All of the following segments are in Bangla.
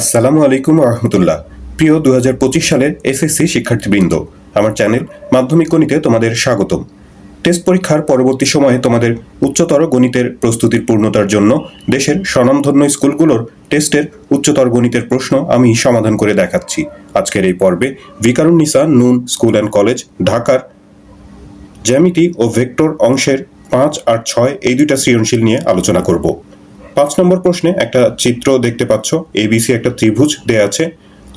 আসসালামু আলাইকুম রহমতুল্লাহ প্রিয় দু হাজার পঁচিশ সালের এসএসসি শিক্ষার্থীবৃন্দ, আমার চ্যানেল মাধ্যমিক গণিতে তোমাদের স্বাগতম। টেস্ট পরীক্ষার পরবর্তী সময়ে তোমাদের উচ্চতর গণিতের প্রস্তুতির পূর্ণতার জন্য দেশের স্বনামধন্য স্কুলগুলোর টেস্টের উচ্চতর গণিতের প্রশ্ন আমি সমাধান করে দেখাচ্ছি। আজকের এই পর্বে ভিকারুন্নিসা নুন স্কুল অ্যান্ড কলেজ, ঢাকার জ্যামিতি ও ভেক্টর অংশের পাঁচ আর ছয় এই দুইটা সৃজনশীল নিয়ে আলোচনা করব। পাঁচ নম্বর প্রশ্নে একটা চিত্র দেখতে পাচ্ছ। এবিসি একটা ত্রিভুজ দেয়া আছে।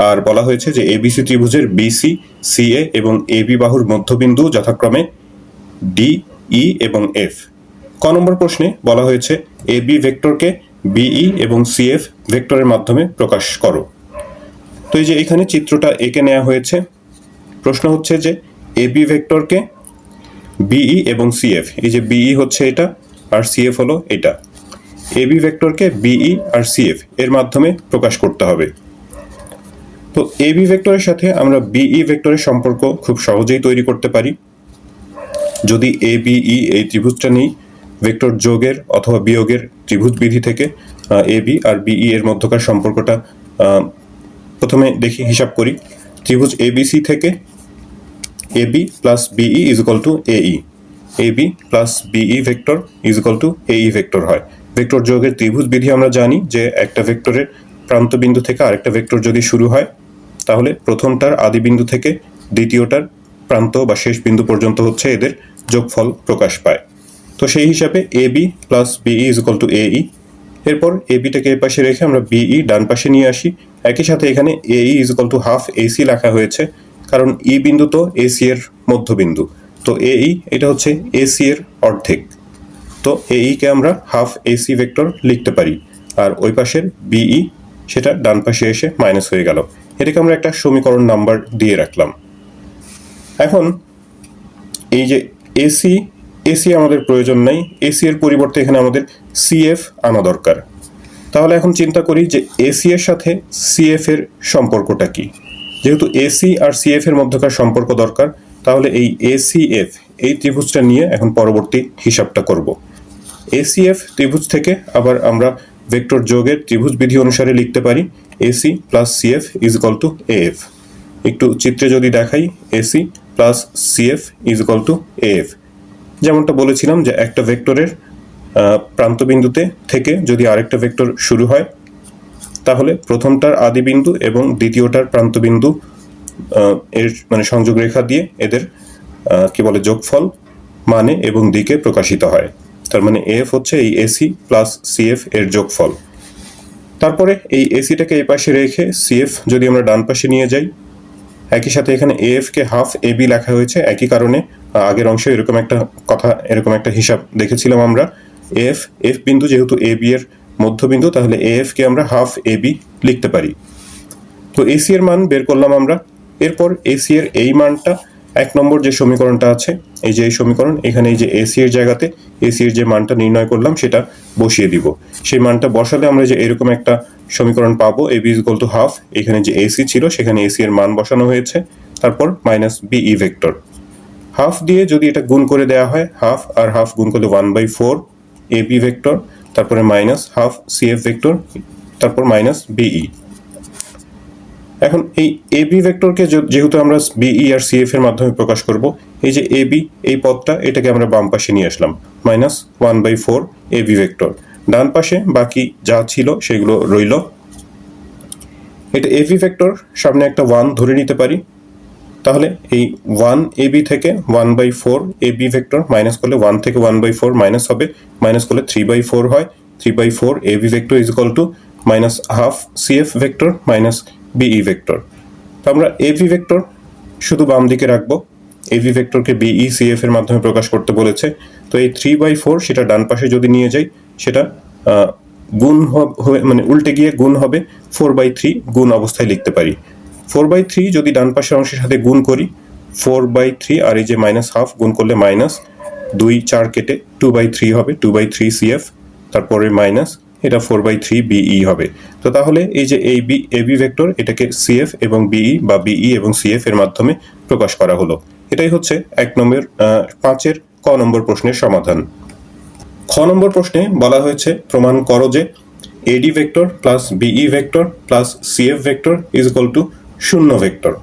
আর বলা হয়েছে যে এবিসি ত্রিভুজের বিসি সিএ এবং এবি বাহুর মধ্যবিন্দু যথাক্রমে ডি ই এবং এফ ক নম্বর প্রশ্নে বলা হয়েছে এবি ভেক্টরকে বিই এবং সিএফ ভেক্টরের মাধ্যমে প্রকাশ করো। তো এই যে এখানে চিত্রটা এঁকে নেওয়া হয়েছে, প্রশ্ন হচ্ছে যে এবি ভেক্টরকে বিই এবং সিএফ এই যে বিই হচ্ছে এটা আর সিএফ হলো এটা। এবি ভেক্টরকে বিই আর সিএফ এর মাধ্যমে প্রকাশ করতে হবে। তো এবি ভেক্টরের সাথে আমরা বিই ভেক্টরের সম্পর্ক খুব সহজেই তৈরি করতে পারি। যদি এ বিই এই ত্রিভুজটা নেই ভেক্টর যোগের অথবা বিয়োগের ত্রিভুজ বিধি থেকে এ বি আর বিই এর মধ্যকার সম্পর্কটা প্রথমে দেখি, হিসাব করি। ত্রিভুজ এবিসি থেকে A B plus BE is equal to AE A B plus BE vector is equal to AE vector হয়। ভেক্টর যোগের ত্রিভুজ বিধি আমরা জানি যে একটা ভেক্টরের প্রান্ত বিন্দু থেকে আরেকটা ভেক্টর যদি শুরু হয়, তাহলে প্রথমটার আদি বিন্দু থেকে দ্বিতীয়টার প্রান্ত বা শেষ বিন্দু পর্যন্ত হচ্ছে এদের যোগফল প্রকাশ পায়। তো সেই হিসাবে A B plus BE is equal to AE এরপর এ বিটাকে এ পাশে রেখে আমরা বিই ডান পাশে নিয়ে আসি। একই সাথে এখানে AE is equal to half AC লেখা হয়েছে, কারণ ই বিন্দু তো এসি এর মধ্যবিন্দু। তো এই এটা হচ্ছে এসি এর অর্ধেক। তো এই কে আমরা হাফ এসি ভেক্টর লিখতে পারি। আর ওই পাশের বিই সেটা ডান পাশে এসে মাইনাস হয়ে গেল। এটাকে আমরা একটা সমীকরণ নাম্বার দিয়ে রাখলাম। এখন এই যে এসি এসি আমাদের প্রয়োজন নাই। এসি এর পরিবর্তে এখানে আমাদের সিএফ আনা দরকার। তাহলে এখন চিন্তা করি যে এসি এর সাথে সিএফ এর সম্পর্কটা কি। যেহেতু এসি আর সিএফ এর মধ্যকার সম্পর্ক দরকার, তাহলে এই এসিএফ এই ত্রিভুজটা নিয়ে এখন পরবর্তী হিসাবটা করব। এসিএফ ত্রিভুজ থেকে আবার আমরা ভেক্টর যোগের ত্রিভুজ বিধি অনুসারে লিখতে পারি AC plus CF is equal to AF একটু চিত্রে যদি দেখাই AC plus CF is equal to AF যেমনটা বলেছিলাম যে একটা ভেক্টরের প্রান্তবিন্দুতে থেকে যদি আরেকটা ভেক্টর শুরু হয়, তাহলে প্রথমটার আদি বিন্দু এবং দ্বিতীয়টার প্রান্তবিন্দু এর মানে সংযোগ রেখা দিয়ে এদের কি বলে যোগফল মানে এবং দিকে প্রকাশিত হয়। তার মানে এফ হচ্ছে এই এসি প্লাস সিএফ এর যোগফল। তারপরে এই এসিটাকে এই পাশে রেখে সিএফ যদি আমরা ডান পাশে নিয়ে যাই, একই সাথে এখানে AF K half A B লেখা হয়েছে, একই কারণে আগের অংশে এরকম একটা কথা, এরকম একটা হিসাব দেখেছিলাম আমরা। এফ এফ বিন্দু যেহেতু এ বি এর মধ্যবিন্দু, তাহলে এএফ কে আমরা হাফ এ বি লিখতে পারি। তো এসি এর মান বের করলাম আমরা। এরপর এসি এর এই মানটা এক নম্বর যে সমীকরণটা আছে, এই যে এই সমীকরণ, এখানে এই যে এসি এর জায়গাতে এসি এর যে মানটা নির্ণয় করলাম, সেটা বসিয়ে দিব। সেই মানটা বসালে আমরা যে এরকম একটা সমীকরণ পাবো A B equal to half এখানে যে এসি ছিল, সেখানে এসি এর মান বসানো হয়েছে, তারপর minus B E vector half দিয়ে যদি এটা গুণ করে দেওয়া হয় হাফ আর হাফ গুণ করলে one by four A B vector তারপরে minus half C F vector তারপর মাইনাস বিই এখন এই এ বি ভেক্টরকে যেহেতু আমরা বিই আর সিএফ এর মাধ্যমে প্রকাশ করব, এই যে এ বি এই পদটা, এটাকে আমরা বাম পাশে নিয়ে আসলাম minus one by four A B vector ডান পাশে বাকি যা ছিল, সেগুলো রইল। এটা এ বি ভেক্টর সামনে একটা ওয়ান ধরে নিতে পারি। তাহলে এই ওয়ান এ বি থেকে one by four A B vector minus করলে ওয়ান থেকে ওয়ান বাই ফোর মাইনাস হবে। মাইনাস করলে থ্রি বাই ফোর হয়। Three by four A B vector is equal to minus half CF vector minus BE vector. তো আমরা এ ভি ভেক্টর শুধু বাম দিকে রাখব। এ ভি ভেক্টরকে বিই সিএফ এর মাধ্যমে প্রকাশ করতে বলেছে। তো এই থ্রি বাই ফোর সেটা ডান পাশে যদি নিয়ে যাই, সেটা গুণ হবে মানে উল্টে গিয়ে গুণ হবে ফোর বাই থ্রি গুণ অবস্থায় লিখতে পারি। ফোর বাই থ্রি যদি ডান পাশের অংশের সাথে গুণ করি, ফোর বাই থ্রি আর এই যে মাইনাস হাফ গুণ করলে মাইনাস দুই চার কেটে টু বাই থ্রি হবে, টু বাই থ্রি সিএফ তারপরে মাইনাস এটা ফোর বাই থ্রি বিই হবে। তো তাহলে এই যে এই বি এ বি ভেক্টর এটাকে সিএফ এবং বিই বা বিই এবং সিএফ এর মাধ্যমে প্রকাশ করা হলো। এটাই হচ্ছে এক নম্বর পাঁচের ক নম্বর প্রশ্নের সমাধান। খ নম্বর প্রশ্নে বলা হয়েছে, প্রমাণ করো যে AD vector plus BE vector plus CF vector is equal to শূন্য ভেক্টর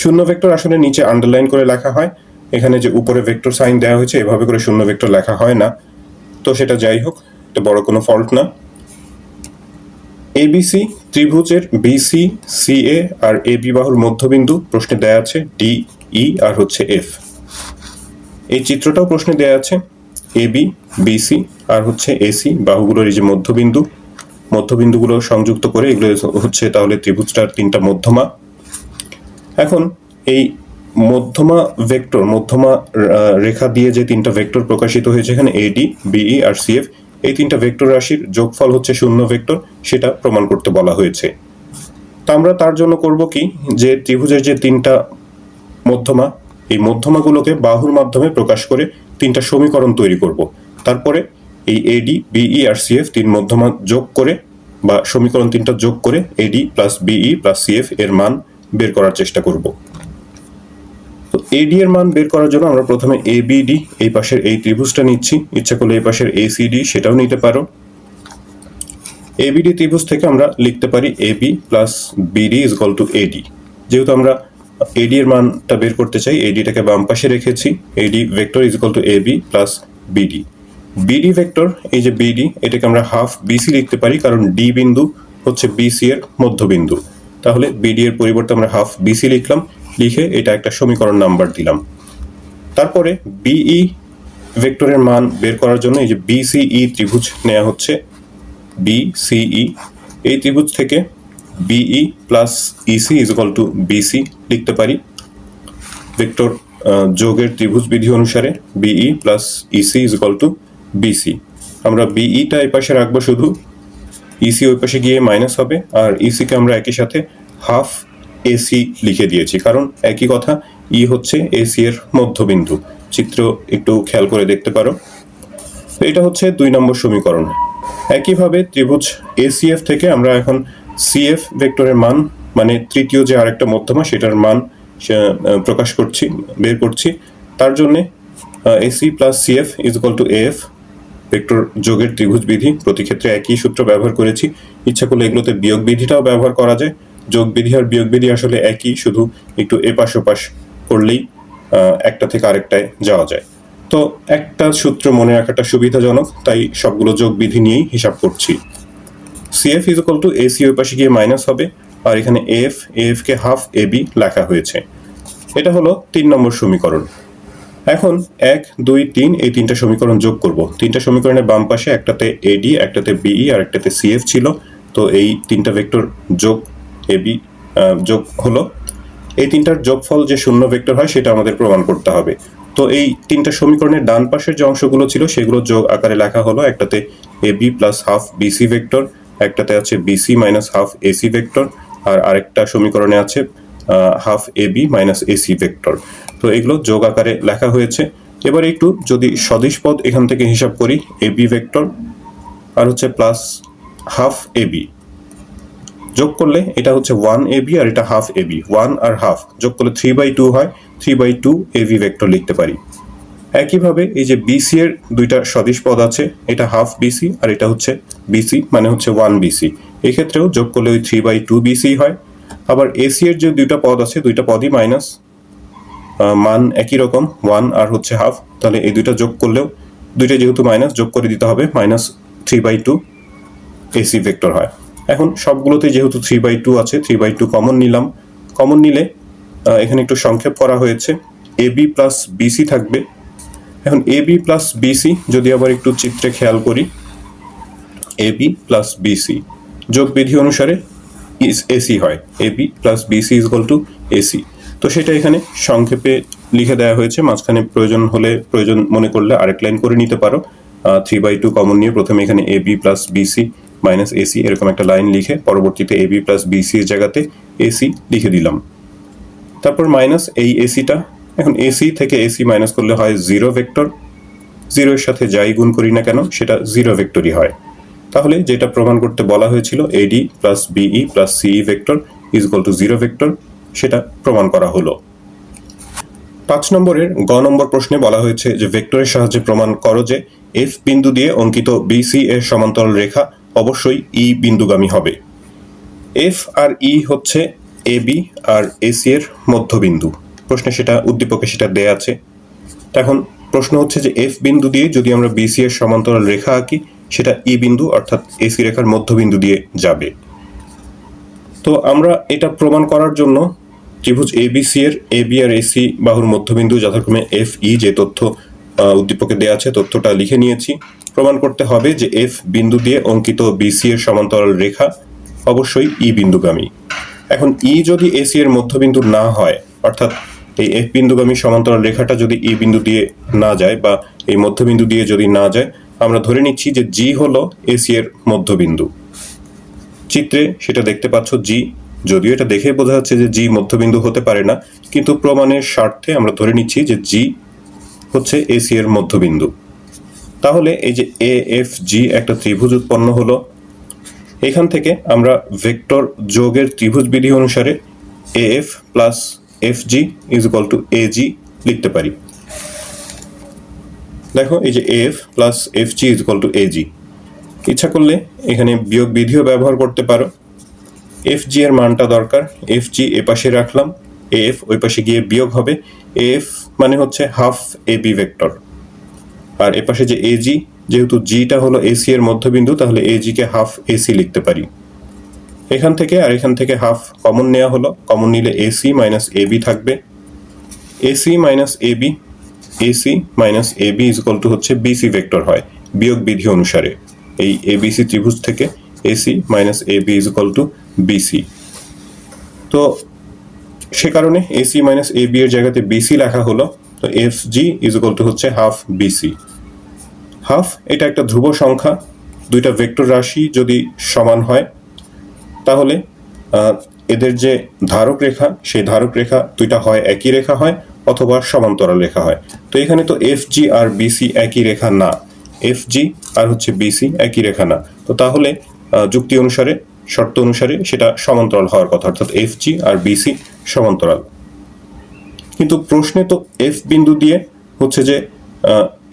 শূন্য ভেক্টর আসলে নিচে আন্ডারলাইন করে লেখা হয়। এখানে যে উপরে ভেক্টর সাইন দেওয়া হয়েছে, এভাবে করে শূন্য ভেক্টর লেখা হয় না। তো সেটা যাই হোক এটা বড় কোনো ফল্ট না। এবিসি ত্রিভুজের বিসি সিএ আর এ বি বাহুর মধ্যবিন্দু প্রশ্নে দেয়া আছে ডি ই আর হচ্ছে এফ এই চিত্রটাও প্রশ্নে দেয়া আছে এ বি বিসি আর হচ্ছে এসি বাহুগুলোর এই যে মধ্যবিন্দু। মধ্যবিন্দুগুলো সংযুক্ত করে এগুলো হচ্ছে তাহলে ত্রিভুজটার তিনটা মধ্যমা। এখন এই মধ্যমা ভেক্টর মধ্যমা রেখা দিয়ে যে তিনটা ভেক্টর প্রকাশিত হয়েছে এখানে এডি বিই আর সিএফ এই তিনটা ভেক্টর রাশির যোগফল হচ্ছে শূন্য ভেক্টর, সেটা প্রমাণ করতে বলা হয়েছে। তা আমরা তার জন্য করব কি? যে ত্রিভুজের যে তিনটা মধ্যমা, এই মধ্যমাগুলোকে বাহুর মাধ্যমে প্রকাশ করে তিনটা সমীকরণ তৈরি করব। তারপরে এই এডি বিই আর সিএফ তিন মধ্যমা যোগ করে বা সমীকরণ তিনটা যোগ করে AD plus BE plus CF এর মান বের করার চেষ্টা করব। তো এডি এর মান বের করার জন্য আমরা প্রথমে এ বিডি এই পাশের এই ত্রিভুজটা নিচ্ছি। ইচ্ছা করলে এই পাশের এসিডি সেটাও নিতে পারো। এবিডি ত্রিভুজ থেকে আমরা লিখতে পারি AB plus BD is equal to AD যেহেতু আমরা এডি এর মানটা বের করতে চাই এডিটাকে বাম পাশে রেখেছি AD vector is equal to AB plus BD BD vector এই যে বিডি এটাকে আমরা হাফ বিসি লিখতে পারি, কারণ ডি বিন্দু হচ্ছে বিসি এর মধ্যবিন্দু। তাহলে বিডি এর পরিবর্তে আমরা হাফ বিসি লিখলাম লিখে এটা একটা সমীকরণ নাম্বার দিলাম। তারপরে বিই ভেক্টরের মান বের করার জন্য এই যে বিসিই ত্রিভুজ নেওয়া হচ্ছে। বিসিই এই ত্রিভুজ থেকে BE plus EC is equal to BC লিখতে পারি। ভেক্টর যোগের ত্রিভুজ বিধি অনুসারে BE plus EC is equal to BC আমরা বিইটা এই পাশে রাখব শুধু। ইসি ওই পাশে গিয়ে মাইনাস হবে। আর ইসিকে আমরা একই সাথে হাফ এসি লিখে দিয়েছি। কারণ একই কথা ই হচ্ছে এসি এর মধ্যবিন্দু। চিত্র একটু খেয়াল করে দেখতে পারো। এটা হচ্ছে দুই নম্বর সমীকরণ। একইভাবে ত্রিভুজ এসিএফ থেকে আমরা এখন সিএফ ভেক্টরের মান মানে তৃতীয় যে আরেকটা মধ্যমা, সেটার মান প্রকাশ করছি, বের করছি। তার জন্যে AC plus CF is equal to F vector যোগের ত্রিভুজ বিধি প্রতি ক্ষেত্রে একই সূত্র ব্যবহার করেছি। ইচ্ছা করলে এগুলোতে বিয়োগ বিধিটাও ব্যবহার করা যায়। যোগ বিধি আর বিয়োগ বিধি আসলে একই, শুধু একটু এপাশ ওপাশ করলেই একটা থেকে আরেকটায় যাওয়া যায়। তো একটা সূত্র মনে রাখাটা সুবিধাজনক, তাই সবগুলো যোগ বিধি নিয়েই হিসাব করছি। সিএফ ইজ ইকুয়াল টু ওই পাশে গিয়ে মাইনাস হবে, আর এখানে এফ এফ কে হাফ এ বি লেখা হয়েছে। এটা হলো তিন নম্বর সমীকরণ। এখন এক, দুই, তিন, এই তিনটা সমীকরণ যোগ করব। তিনটা সমীকরণের বাম পাশে একটাতে এডি একটাতে বিই আর একটাতে সিএফ ছিল। তো এই তিনটা ভেক্টর যোগ এবি যোগ হলো। এই তিনটার যোগফল যে শূন্য ভেক্টর হয়, সেটা আমাদের প্রমাণ করতে হবে। তো এই তিনটা সমীকরণের ডান পাশের যে অংশগুলো ছিল, সেগুলো যোগ আকারে লেখা হলো। একটাতে A B plus half BC vector একটাতে আছে BC minus half AC vector আর আরেকটা সমীকরণে আছে half A B minus AC vector তো এগুলো যোগ আকারে লেখা হয়েছে। এবার একটু যদি সদিশ পদ এখান থেকে হিসাব করি এ বি ভেক্টর আর হচ্ছে প্লাস হাফ এ বি যোগ করলে এটা হচ্ছে ওয়ান এবি আর এটা হাফ এবি ওয়ান আর হাফ যোগ করলে থ্রি বাই টু হয়। Three by two AB vector লিখতে পারি। একইভাবে এই যে বিসি এর দুইটা সদিশ পদ আছে, এটা হাফ বিসি আর এটা হচ্ছে বিসি মানে হচ্ছে ওয়ান বিসি এক্ষেত্রেও যোগ করলে ওই থ্রি বাই টু বিসি হয়। আবার এসি এর যে দুইটা পদ আছে, দুইটা পদই মাইনাস মান একই রকম ওয়ান আর হচ্ছে হাফ তাহলে এই দুইটা যোগ করলেও দুইটা যেহেতু মাইনাস যোগ করে দিতে হবে minus three by two AC vector হয়। এখন সবগুলোতে যেহেতু থ্রি বাই টু আছে থ্রি বাই টু কমন নিলাম। কমন নিলে এখানে একটু সংক্ষেপ করা হয়েছে। এ বি প্লাস বিসি থাকবে। এখন এ বি প্লাস বিসি যদি আবার একটু চিত্রে খেয়াল করি এ বি প্লাস বিসি যোগ বিধি অনুসারে ইস এসি হয়। A B plus BC is to AC তো সেটা এখানে সংক্ষেপে লিখে দেওয়া হয়েছে। মাঝখানে প্রয়োজন হলে, প্রয়োজন মনে করলে আরেক লাইন করে নিতে পারো। থ্রি বাই টু কমন নিয়ে প্রথমে এখানে A B plus BC minus AC এরকম একটা লাইন লিখে পরবর্তীতে এ বি প্লাস বিসি জায়গাতে এসি লিখে দিলাম। তারপর মাইনাস এই এসিটা এখন এসি থেকে এসি মাইনাস করলে হয় জিরো ভেক্টর জিরোর সাথে যাই গুণ করি না কেন, সেটা জিরো ভেক্টরই হয়। তাহলে যেটা প্রমাণ করতে বলা হয়েছিল AD plus BE plus CE vector is equal to zero vector সেটা প্রমাণ করা হলো। পাঁচ নম্বরের গ নম্বর প্রশ্নে বলা হয়েছে যে ভেক্টরের সাহায্যে প্রমাণ করো যে এফ বিন্দু দিয়ে অঙ্কিত বিসি এর সমান্তরাল রেখা অবশ্যই ই বিন্দুগামী হবে। এফ আর ই হচ্ছে এ বি আর এসি এর মধ্যবিন্দু। প্রশ্নে সেটা উদ্দীপকে সেটা দেয়া আছে। এখন প্রশ্ন হচ্ছে যে এফ বিন্দু দিয়ে যদি আমরা বিসি এর সমান্তরাল রেখা আঁকি, সেটা ই বিন্দু অর্থাৎ এসি রেখার মধ্যবিন্দু দিয়ে যাবে। তো আমরা এটা প্রমাণ করার জন্য ত্রিভুজ এবিসি এর, এ বি আর এসি বাহুর মধ্যবিন্দু যথাক্রমে এফ ই যে তথ্য উদ্দীপকে দেওয়া আছে, তথ্যটা লিখে নিয়েছি। প্রমাণ করতে হবে যে এফ বিন্দু দিয়ে অঙ্কিত বিসি এর সমান্তরাল রেখা অবশ্যই ই বিন্দুগামী। এখন ই যদি এসি এর মধ্যবিন্দু না হয়, অর্থাৎ এই এফ বিন্দুগামী সমান্তরাল রেখাটা যদি ই বিন্দু দিয়ে না যায় বা এই মধ্যবিন্দু দিয়ে যদি না যায়, আমরা ধরে নিচ্ছি যে জি হলো এসি এর মধ্যবিন্দু। চিত্রে সেটা দেখতে পাচ্ছ জি যদিও এটা দেখে বোঝা যাচ্ছে যে জি মধ্যবিন্দু হতে পারে না, কিন্তু প্রমাণের স্বার্থে আমরা ধরে নিচ্ছি যে জি হচ্ছে এসি এর মধ্যবিন্দু। তাহলে এই যে এ এফ জি একটা ত্রিভুজ উৎপন্ন হলো। এখান থেকে আমরা ভেক্টর যোগের ত্রিভুজ বিধি অনুসারে A F plus F G is equal to A G লিখতে পারি। দেখো এই যে F plus F G is equal to A G ইচ্ছা করলে এখানে বিয়োগ বিধিও ব্যবহার করতে পারো। এফ জি এর মানটা দরকার। এফ জি এ পাশে রাখলাম। এফ ওই পাশে গিয়ে বিয়োগ হবে। এ এফ মানে হচ্ছে হাফ এ বি ভেক্টর। আর এ পাশে যে এ জি, যেহেতু জিটা হলো এসি এর মধ্যবিন্দু, তাহলে এ কে হাফ এসি লিখতে পারি। এখান থেকে আর এখান থেকে হাফ কমন নেওয়া হলো, কমন নিলে এসি মাইনাস এ বি থাকবে। AC minus A B AC minus A B is to হচ্ছে বিসি ভেক্টর হয় বিয়োগ বিধি অনুসারে। এই এবিসি ত্রিভুজ থেকে AC minus A B is to BC তো সে কারণে এসি মাইনাস এ বি এর জায়গাতে বিসি লেখা হলো, তো এফ জি ইজ টু হচ্ছে হাফ বিসি হাফ এটা একটা ধ্রুব সংখ্যা, দুইটা ভেক্টর রাশি যদি সমান হয়, তাহলে এদের যে ধারক রেখা, সেই ধারক রেখা দুইটা হয় একই রেখা হয় অথবা সমান্তরাল রেখা হয়। তো এখানে তো এফ জি আর বিসি একই রেখা না। এফ জি আর হচ্ছে বিসি একই রেখা না। তো তাহলে যুক্তি অনুসারে, শর্ত অনুসারে সেটা সমান্তরাল হওয়ার কথা, অর্থাৎ এফ জি আর বিসি সমান্তরাল। কিন্তু প্রশ্নে তো এফ বিন্দু দিয়ে হচ্ছে যে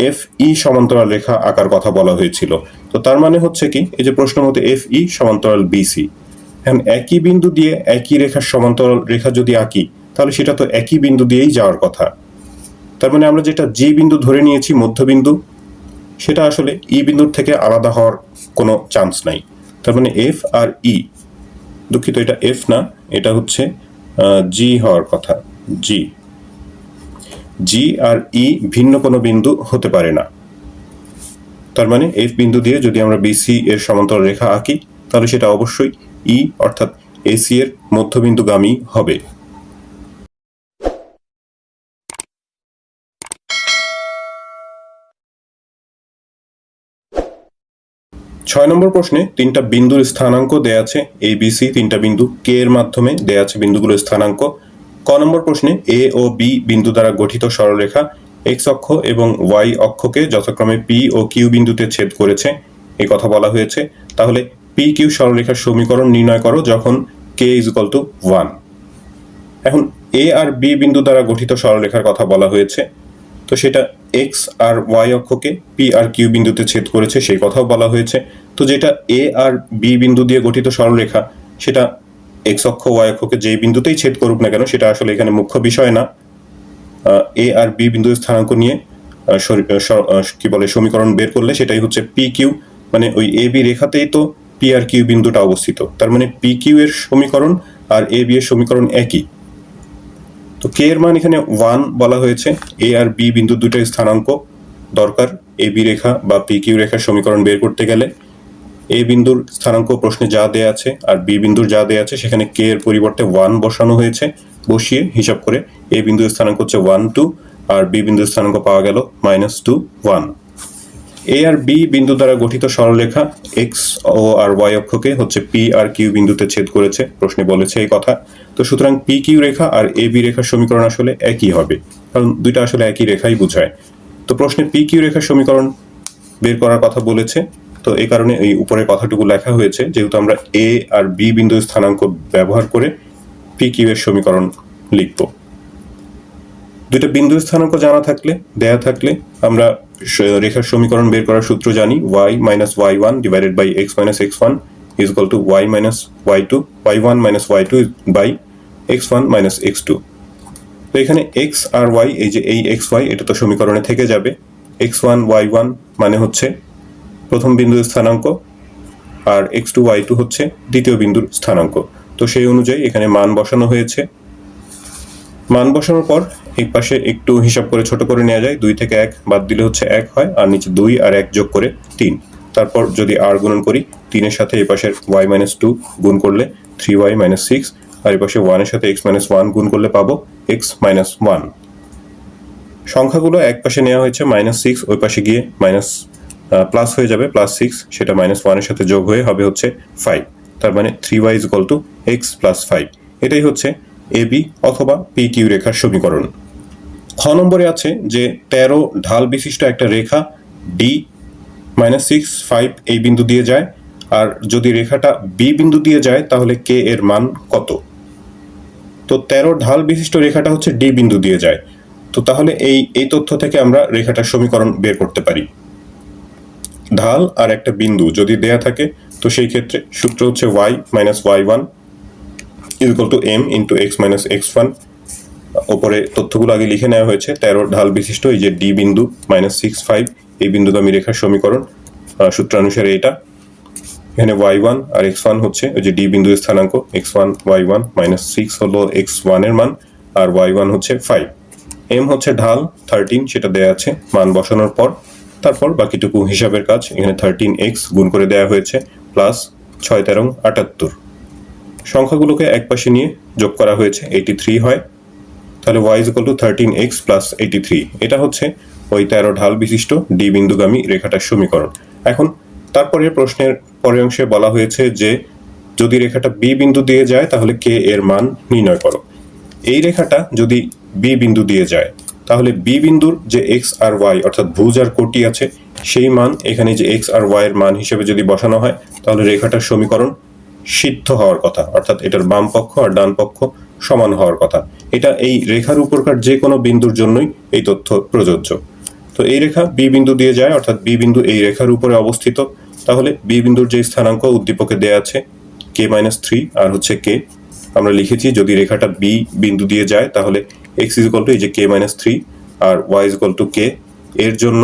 এফ ই সমান্তরাল রেখা আঁকার কথা বলা হয়েছিল। তো তার মানে হচ্ছে কি, এই যে প্রশ্ন মতে এফ ই সমান্তরাল বিসি এখন একই বিন্দু দিয়ে একই রেখার সমান্তরাল রেখা যদি আঁকি, তাহলে সেটা তো একই বিন্দু দিয়েই যাওয়ার কথা। তার মানে আমরা যেটা জি বিন্দু ধরে নিয়েছি, মধ্যবিন্দু, সেটা আসলে ই বিন্দুর থেকে আলাদা হওয়ার কোনো চান্স নাই। তার মানে এফ আর ই দুঃখিত, এটা এফ না, এটা হচ্ছে জি হওয়ার কথা। জি। জি আর ই ভিন্ন কোনো বিন্দু হতে পারে না। তার মানে এফ বিন্দু দিয়ে যদি আমরা বিসি এর সমান্তরাল রেখা আঁকি, তাহলে সেটা অবশ্যই ই, অর্থাৎ এসি এর মধ্যবিন্দুগামী হবে। ছয় নম্বর প্রশ্নে তিনটা বিন্দুর স্থানাঙ্ক দেয়া আছে এ বি সি তিনটা বিন্দু কে এর মাধ্যমে দেয়া আছে বিন্দুগুলোর স্থানাঙ্ক। ক নম্বর প্রশ্নে এ ও বি বিন্দু দ্বারা গঠিত সরলরেখা এক্স অক্ষ এবং ওয়াই অক্ষকে যথাক্রমে পি ও কিউ বিন্দুতে ছেদ করেছে। এই কথা বলা হয়েছে। তাহলে পি কিউ সরলরেখার সমীকরণ নির্ণয় করো যখন k is equal to one এখন এ আর বি বিন্দু দ্বারা গঠিত সরলরেখার কথা বলা হয়েছে। তো সেটা এক্স আর ওয়াই অক্ষকে পি আর কিউ বিন্দুতে ছেদ করেছে, সেই কথাও বলা হয়েছে। তো যেটা এ আর বি বিন্দু দিয়ে গঠিত সরলরেখা, সেটা এক্স অক্ষ ওয়াই অক্ষকে যেই বিন্দুতেই ছেদ করুক না কেন, সেটা আসলে এখানে মুখ্য বিষয় না। এ আর বি বিন্দুর স্থানাঙ্ক নিয়ে কি বলে, সমীকরণ বের করলে সেটাই হচ্ছে পি কিউ মানে ওই এ বি রেখাতেই তো পি আর কিউ বিন্দুটা অবস্থিত। তার মানে পি কিউ এর সমীকরণ আর এ বি এর সমীকরণ একই। তো কে এর মান এখানে ওয়ান বলা হয়েছে। এ আর বি বিন্দু দুটো স্থানাঙ্ক দরকার। এ বি রেখা বা পি কিউ রেখার সমীকরণ বের করতে গেলে এ বিন্দুর স্থানাঙ্ক প্রশ্নে যা দেয়া আছে আর বি বিন্দুর যা দেয়া আছে, সেখানে কে এর পরিবর্তে ওয়ান বসানো হয়েছে। বসিয়ে হিসাব করে এ বিন্দুর স্থানাঙ্ক হচ্ছে ওয়ান টু আর বি বিন্দুর স্থানাঙ্ক পাওয়া গেল মাইনাস টু ওয়ান এ আর বি বিন্দু দ্বারা গঠিত সরলরেখা এক্স ও আর ওয়াই অক্ষকে হচ্ছে পি আর কিউ বিন্দুতে ছেদ করেছে, প্রশ্নে বলেছে এই কথা। তো সুতরাং পি কিউ রেখা আর এ বি রেখার সমীকরণ আসলে একই হবে, কারণ দুইটা আসলে একই রেখাই বোঝায়। তো প্রশ্নে পি কিউ রেখার সমীকরণ বের করার কথা বলেছে, তো এই কারণে এই উপরের কথাটুকু লেখা হয়েছে, যেহেতু আমরা এ আর বি বিন্দু স্থানাঙ্ক ব্যবহার করে পি কিউ এর সমীকরণ লিখব। দুইটা বিন্দু স্থানাঙ্ক জানা থাকলে, দেয়া থাকলে আমরা রেখার সমীকরণ বের করার সূত্র জানি, y minus y one divided by x minus x one is equal to y minus y two y one minus y two by x one minus x two তো এখানে এক্স আর ওয়াই এই যে এই এক্স ওয়াই এটা তো সমীকরণে থেকে যাবে। এক্স ওয়ান ওয়াই ওয়ান মানে হচ্ছে প্রথম বিন্দুর স্থানাঙ্ক আর এক্স টু ওয়াই টু হচ্ছে দ্বিতীয় বিন্দুর স্থানাঙ্ক। তো সেই অনুযায়ী এখানে মান বসানো হয়েছে। মান বসানোর পর এই পাশে একটু হিসাব করে ছোট করে নেওয়া যায়, দুই থেকে এক বাদ দিলে হচ্ছে এক হয়, আর নিচে দুই আর এক যোগ করে তিন। তারপর যদি আর গুণন করি, তিনের সাথে এই পাশের ওয়াই মাইনাস টু গুণ করলে থ্রি ওয়াই মাইনাস সিক্স আর এই পাশে ওয়ানের সাথে এক্স মাইনাস ওয়ান গুণ করলে পাবো এক্স মাইনাস ওয়ান সংখ্যাগুলো এক পাশে নেওয়া হয়েছে মাইনাস সিক্স ওই পাশে গিয়ে মাইনাস প্লাস হয়ে যাবে প্লাস সিক্স সেটা মাইনাস ওয়ানের সাথে যোগ হয়ে হবে হচ্ছে ফাইভ তার মানে three y is two x plus five এটাই হচ্ছে এ বি অথবা পি কিউ রেখার সমীকরণ। খ নম্বরে আছে যে তেরো ঢাল বিশিষ্ট একটা রেখা ডি মাইনাস সিক্স ফাইভ এই বিন্দু দিয়ে যায়। আর যদি রেখাটা বি বিন্দু দিয়ে যায়, তাহলে কে এর মান কত? তো তেরো ঢাল বিশিষ্ট রেখাটা হচ্ছে ডি বিন্দু দিয়ে যায়। তো তাহলে এই এই তথ্য থেকে আমরা রেখাটার সমীকরণ বের করতে পারি। ঢাল আর একটা বিন্দু যদি দেয়া থাকে, তো সেই ক্ষেত্রে সূত্র হচ্ছে y minus y one equal to m into x minus x one ওপরে তথ্যগুলো আগে লিখে নেওয়া হয়েছে। তেরো ঢাল বিশিষ্ট এই যে ডি বিন্দু মাইনাস সিক্স ফাইভ এই বিন্দুগামী রেখার সমীকরণ সূত্রানুসারে এটা। এখানে ওয়াই ওয়ান আর এক্স ওয়ান হচ্ছে ওই যে ডি বিন্দুর স্থানাঙ্ক x one y one minus six হলো এক্স ওয়ানের মান, আর ওয়াই ওয়ান হচ্ছে ফাইভ এম হচ্ছে ঢাল থার্টিন সেটা দেয়া আছে মান বসানোর পর। তারপর বাকিটুকু হিসাবের কাজ, এখানে থার্টিন এক্স গুণ করে দেওয়া হয়েছে প্লাস ছয় তেরো আটাত্তর। সংখ্যাগুলোকে এক পাশে নিয়ে যোগ করা হয়েছে এইটি থ্রি হয়। তাহলে y is equal to thirteen x plus eighty three এটা হচ্ছে ওই তেরো ঢাল বিশিষ্ট ডি বিন্দুগামী রেখাটার সমীকরণ। এখন তারপরে প্রশ্নের পরের অংশে বলা হয়েছে যে যদি রেখাটা বি বিন্দু দিয়ে যায়, তাহলে কে এর মান নির্ণয় করো। এই রেখাটা যদি বি বিন্দু দিয়ে যায়, তাহলে বি বিন্দুর যে এক্স আর ওয়াই অর্থাৎ ভুজ আর কোটি আছে, সেই মান, এখানে যে এক্স আর ওয়াই এর মান হিসেবে যদি বসানো হয়, তাহলে রেখাটার সমীকরণ সিদ্ধ হওয়ার কথা, অর্থাৎ এটার বাম পক্ষ আর ডান পক্ষ সমান হওয়ার কথা। এটা এই রেখার উপরকার যে কোনো বিন্দুর জন্যই এই তথ্য প্রযোজ্য। তো এই রেখা বি বিন্দু দিয়ে যায়, অর্থাৎ বি বিন্দু এই রেখার উপরে অবস্থিত। তাহলে বি বিন্দুর যে স্থানাঙ্ক উদ্দীপকে দেয়া আছে, কে মাইনাস থ্রি আর হচ্ছে কে। আমরা লিখেছি, যদি রেখাটা বি বিন্দু দিয়ে যায়, তাহলে এক্স ইজ টু এই যে কে মাইনাস থ্রি আর ওয়াই ইজ টু কে, এর জন্য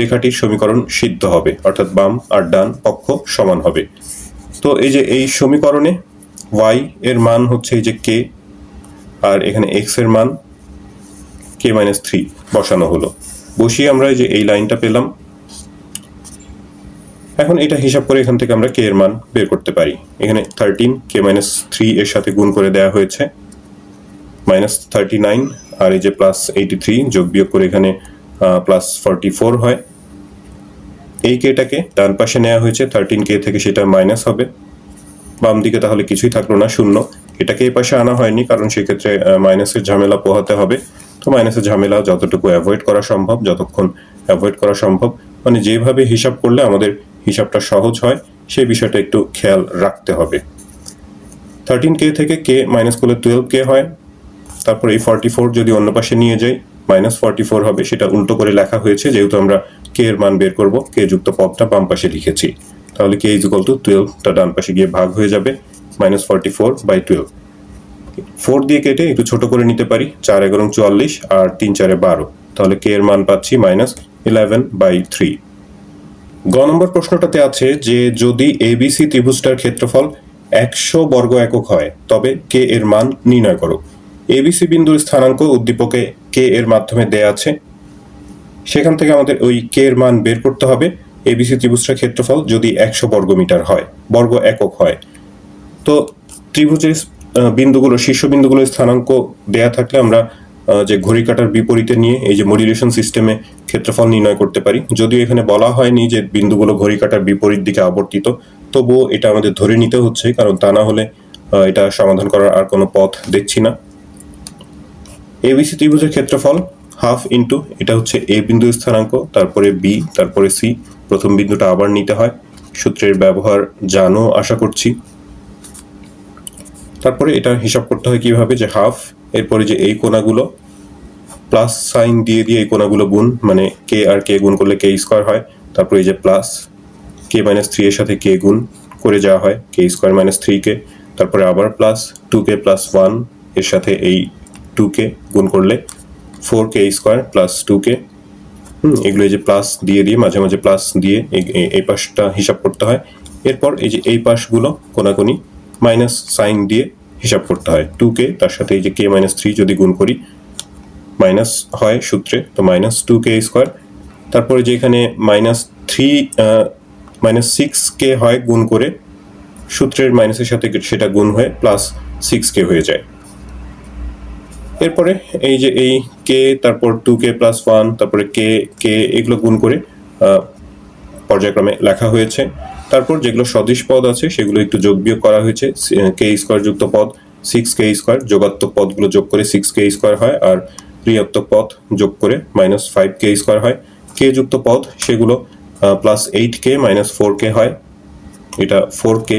রেখাটির সমীকরণ সিদ্ধ হবে। অর্থাৎ বাম আর ডান পক্ষ সমান হবে। তো এই যে এই সমীকরণে ওয়াই এর মান হচ্ছে এই যে কে আর এখানে এক্সের মান কে মাইনাস থ্রি বসানো হলো। বসিয়ে আমরা এই যে এই লাইনটা পেলাম। এখন এটা হিসাব করে এখান থেকে আমরা কে এর মান বের করতে পারি। এখানে থার্টিন কে মাইনাস থ্রি এর সাথে গুণ করে দেওয়া হয়েছে। মাইনাস থার্টি নাইন আর এই যে প্লাস এইটি থ্রি যোগ বিয়োগ করে এখানে প্লাস ফর্টি ফোর হয়। এই কেটাকে ডান পাশে নেওয়া হয়েছে থার্টিন কে থেকে সেটা মাইনাস হবে। বাম দিকে তাহলে কিছুই থাকল না, শূন্য। এটাকে এই পাশে আনা হয়নি, কারণ সেক্ষেত্রে মাইনাসের ঝামেলা পোহাতে হবে। তো মাইনাসের ঝামেলা যতটুকু অ্যাভয়েড করা সম্ভব, যতক্ষণ অ্যাভয়েড করা সম্ভব মানে যেভাবে হিসাব করলে আমাদের হিসাবটা সহজ হয়, সেই বিষয়টা একটু খেয়াল রাখতে হবে। থার্টিন কে থেকে কে মাইনাস করলে টুয়েলভ কে হয়, তারপর এই ফর্টি ফোর যদি অন্য পাশে নিয়ে যাই মাইনাস ফর্টি ফোর হবে, সেটা উল্টো করে লেখা হয়েছে, যেহেতু আমরা কে এর মান বের করব? কে যুক্ত পদটা বাম পাশে লিখেছি। তাহলে কে ইজ টু টুয়েলভটা ডান পাশে গিয়ে ভাগ হয়ে যাবে minus forty four by twelve four দিয়ে কেটে একটু ছোট করে নিতে পারি, চার এগারো চুয়াল্লিশ আর তিন চারে বারো। তাহলে কে এর মান পাচ্ছি মাইনাস ইলেভেন বাই থ্রি গ নম্বর প্রশ্নটাতে আছে যে, যদি এবিসি ত্রিভুজটার ক্ষেত্রফল একশো বর্গ একক হয়, তবে কে এর মান নির্ণয় করো। এবিসি বিন্দুর স্থানাঙ্ক উদ্দীপকে কে এর মাধ্যমে দেয়া আছে সেখান থেকে আমাদের ওই কে এর মান বের করতে হবে। এবিসি ত্রিভুজটার ক্ষেত্রফল যদি একশো বর্গ মিটার হয়, বর্গ একক হয়। তো ত্রিভুজের বিন্দুগুলো, শীর্ষ বিন্দুগুলোর স্থানাঙ্ক দেয়া থাকলে আমরা যে ঘড়ি কাটার বিপরীতে নিয়ে এই যে মডিউলেশন সিস্টেমে ক্ষেত্রফল নির্ণয় করতে পারি। যদিও এখানে বলা হয়নি যে বিন্দুগুলো ঘড়ি কাটার বিপরীত দিকে আবর্তিত, তবুও এটা আমাদের ধরে নিতে হচ্ছে, কারণ তা না হলে এটা সমাধান করার আর কোনো পথ দেখছি না। এবিসি ত্রিভুজের ক্ষেত্রফল হাফ ইন্টু এটা হচ্ছে এ বিন্দু স্থানাঙ্ক, তারপরে বি তারপরে সি প্রথম বিন্দুটা আবার নিতে হয়। সূত্রের ব্যবহার জানো, আশা করছি। তারপরে এটা হিসাব করতে হয় কীভাবে যে হাফ এরপরে যে এই কোণাগুলো প্লাস সাইন দিয়ে দিয়ে এই কোনাগুলো গুণ মানে কে আর কে গুণ করলে কে স্কোয়ার হয়। তারপরে এই যে প্লাস কে মাইনাস থ্রি এর সাথে কে গুণ করে যাওয়া হয় k square minus three k. তারপরে আবার প্লাস টু কে প্লাস ওয়ানের সাথে এই টু কে গুণ করলে four k square plus two k hmm. এগুলো এই যে প্লাস দিয়ে দিয়ে মাঝে মাঝে প্লাস দিয়ে এই পাশটা হিসাব করতে হয়। এরপর এই যে এই পাশগুলো কোনাকুনি মাইনাস সাইন দিয়ে হিসাব করতে হয়। টু কে তার সাথে এই যে কে মাইনাস থ্রি যদি গুণ করি মাইনাস হয় সূত্রে তো মাইনাস টু কে স্কোয়ার তারপরে যে এখানে minus three minus six k হয় গুণ করে সূত্রের মাইনাসের সাথে সেটা গুণ হয়ে প্লাস সিক্স কে হয়ে যায়। এরপরে এই যে এই কে তারপর টু কে প্লাস ওয়ান তারপরে কে কে এগুলো গুণ করে পর্যায়ক্রমে লেখা হয়েছে। তারপর যেগুলো সদিশ পদ আছে, সেগুলো একটু যোগ বিয়োগ করা হয়েছে। কে স্কোয়ার যুক্ত পদ সিক্স কে স্কোয়ার যোগাত্মক পদগুলো যোগ করে সিক্স কে স্কোয়ার হয়, আর ঋণাত্মক পদ যোগ করে মাইনাস ফাইভ কে স্কোয়ার হয়। কে যুক্ত পদ, সেগুলো plus eight k minus four k হয়। এটা ফোর কে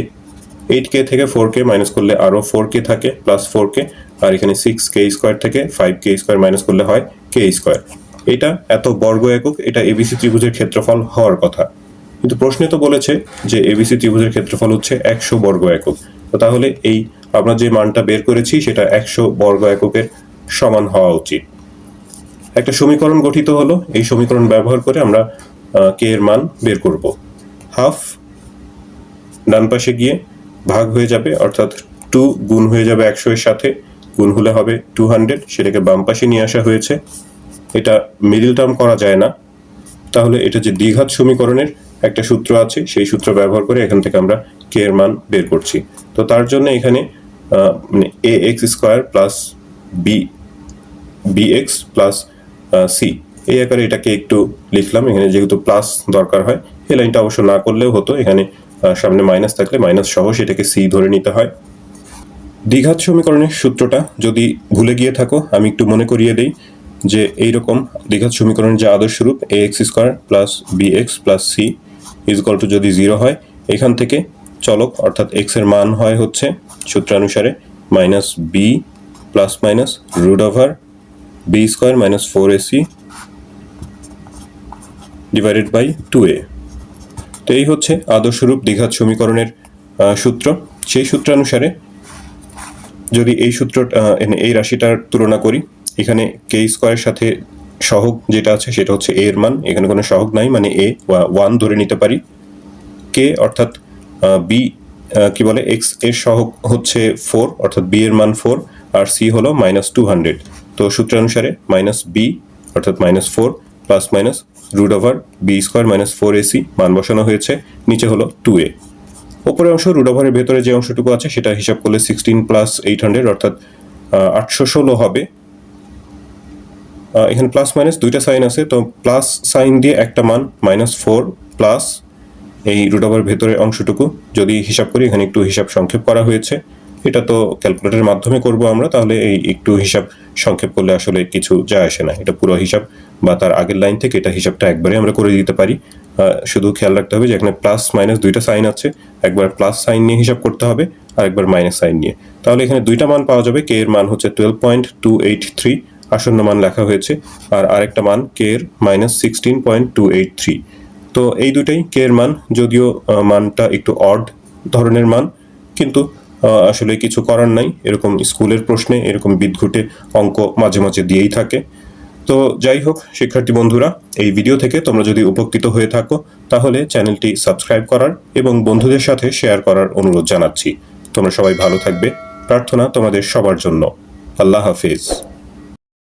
এইট কে থেকে ফোর কে মাইনাস করলে আরও ফোর কে থাকে প্লাস ফোর কে আর এখানে সিক্স কে স্কোয়ার থেকে ফাইভ কে স্কোয়ার মাইনাস করলে হয় কে স্কোয়ার এটা এত বর্গ একক, এটা এবিসি ত্রিভুজের ক্ষেত্রফল হওয়ার কথা। কিন্তু প্রশ্নে তো বলেছে যে এবিসি ত্রিভুজের ক্ষেত্রফল হচ্ছে একশো বর্গ একক। তো তাহলে এই আমরা যে মানটা বের করেছি, সেটা একশো বর্গ এককের সমান হওয়া উচিত। একটা সমীকরণ গঠিত হলো, এই সমীকরণ ব্যবহার করে আমরা কে এর মান বের করব। হাফ ডান পাশে গিয়ে ভাগ হয়ে যাবে, অর্থাৎ টু গুণ হয়ে যাবে একশো এর সাথে। গুণ হলে হবে টু হান্ড্রেড সেটাকে বাম পাশে নিয়ে আসা হয়েছে। এটা মিডিল টার্ম করা যায় না। তাহলে এটা যে দ্বিঘাত সমীকরণের একটা সূত্র আছে, সেই সূত্র ব্যবহার করে এখান থেকে আমরা কে এর মান বের করছি। তো তার জন্য এখানে মানে a x square plus b b x plus c এই আকারে এটাকে একটু লিখলাম, এখানে যেহেতু প্লাস দরকার হয়, এই লাইনটা অবশ্য না করলেও হতো। এখানে সামনে মাইনাস থাকলে মাইনাস সহ সেটাকে সি ধরে নিতে হয়। দ্বিঘাত সমীকরণের সূত্রটা যদি ভুলে গিয়ে থাকো, আমি একটু মনে করিয়ে দেই যে এইরকম দ্বিঘাত সমীকরণের যে আদর্শ রূপ a x square plus b x plus c is equal to যদি জিরো হয়, এখান থেকে চলক অর্থাৎ এক্সের মান হয় হচ্ছে সূত্রানুসারে minus b plus minus root over b square minus four ac divided by two a তো এই হচ্ছে আদর্শরূপ দ্বিঘাত সমীকরণের সূত্র। সেই সূত্রানুসারে যদি এই সূত্র এই রাশিটার তুলনা করি, এখানে কে স্কোয়ারের সাথে সহগ যেটা আছে সেটা হচ্ছে এ এর মান। এখানে কোনো সহগ নাই মানে এ ওয়ান ধরে নিতে পারি। কে অর্থাৎ বি কি বলে এক্সের সহগ হচ্ছে ফোর অর্থাৎ বি এর মান ফোর আর সি হলো মাইনাস টু হান্ড্রেড তো সূত্রানুসারে মাইনাস বি অর্থাৎ minus four plus minus root over b square minus four ac মান বসানো হয়েছে। নিচে হলো টু এ ওপরের অংশ রুট ওভারের ভেতরে যে অংশটুকু আছে সেটা হিসাব করলে সিক্সটিন প্লাস এইট হান্ড্রেড অর্থাৎ আটশো ষোলো হবে। এখানে প্লাস মাইনাস দুইটা সাইন আছে, তো প্লাস সাইন দিয়ে একটা মান মাইনাস ফোর প্লাস এই রুট ওভার ভেতরের অংশটুকু যদি হিসাব করি, এখানে একটু হিসাব সংক্ষেপ করা হয়েছে। এটা তো ক্যালকুলেটরের মাধ্যমে করব আমরা, তাহলে এই একটু হিসাব সংক্ষেপ করলে আসলে কিছু যায় আসে না। এটা পুরো হিসাব বা তার আগের লাইন থেকে এটা হিসাবটা একবারে আমরা করে দিতে পারি। শুধু খেয়াল রাখতে হবে যে এখানে প্লাস মাইনাস দুইটা সাইন আছে। একবার প্লাস সাইন নিয়ে হিসাব করতে হবে আর একবার মাইনাস সাইন নিয়ে। তাহলে এখানে দুইটা মান পাওয়া যাবে কে এর মান হচ্ছে twelve point two eight three আসন্ন মান লেখা হয়েছে। আর আরেকটা মান কে এর minus sixteen point two eight three তো এই দুটাই কে এর মান, যদিও মানটা একটু অড ধরনের মান, কিন্তু আসলে কিছু করার নাই। এরকম স্কুলের প্রশ্নে, এরকম বিদঘুটে অঙ্ক মাঝে মাঝে দিয়েই থাকে। তো যাই হোক, শিক্ষার্থী বন্ধুরা, এই ভিডিও থেকে তোমরা যদি উপকৃত হয়ে থাকো, তাহলে চ্যানেলটি সাবস্ক্রাইব করার এবং বন্ধুদের সাথে শেয়ার করার অনুরোধ জানাচ্ছি। তোমরা সবাই ভালো থাকবে। প্রার্থনা তোমাদের সবার জন্য। আল্লাহ হাফিজ।